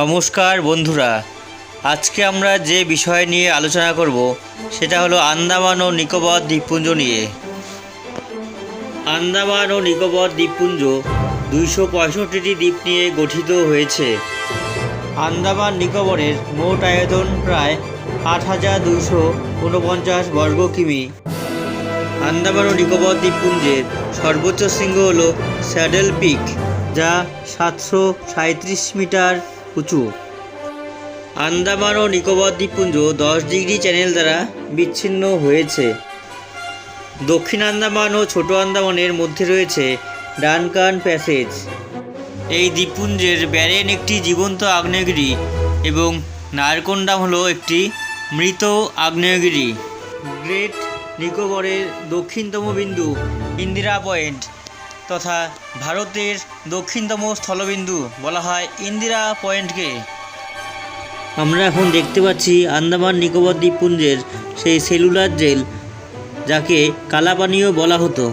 নমস্কার বন্ধুরা, আজকে আমরা যে বিষয় নিয়ে আলোচনা করব, সেটা হলো আন্দামান ও নিকোবর দ্বীপপুঞ্জ নিয়ে। আন্দামান ও নিকোবর দ্বীপপুঞ্জ দুইশো পঁয়ষট্টিটি দ্বীপ নিয়ে গঠিত হয়েছে। আন্দামান নিকোবরের মোট আয়তন প্রায় আট হাজার দুইশো ঊনপঞ্চাশ বর্গ কিমি। আন্দামান ও নিকোবর দ্বীপপুঞ্জের সর্বোচ্চ শৃঙ্গ হল স্যাডেল পিক, যা সাতশো সাঁত্রিশ মিটার উঁচু আন্দামান ও নিকোবর দ্বীপপুঞ্জ দশ ডিগ্রি চ্যানেল দ্বারা বিচ্ছিন্ন হয়েছে। দক্ষিণ আন্দামান ও ছোট আন্দামানের মধ্যে রয়েছে ডানকান প্যাসেজ। এই দ্বীপপুঞ্জের ব্যারেন একটি জীবন্ত আগ্নেয়গিরি এবং নারকোন্ডাম হলো একটি মৃত আগ্নেয়গিরি। গ্রেট নিকোবরের দক্ষিণতম বিন্দু ইন্দিরা পয়েন্ট। তথা ভারতের দক্ষিণতম স্থলবিন্দু বলা হয় ইন্দিরা পয়েন্টকে। আমরা এখন দেখতে পাচ্ছি আন্দামান নিকোবর দ্বীপপুঞ্জের সেই সেলুলার জেল, যাকে কালাপানীয় বলা হতো।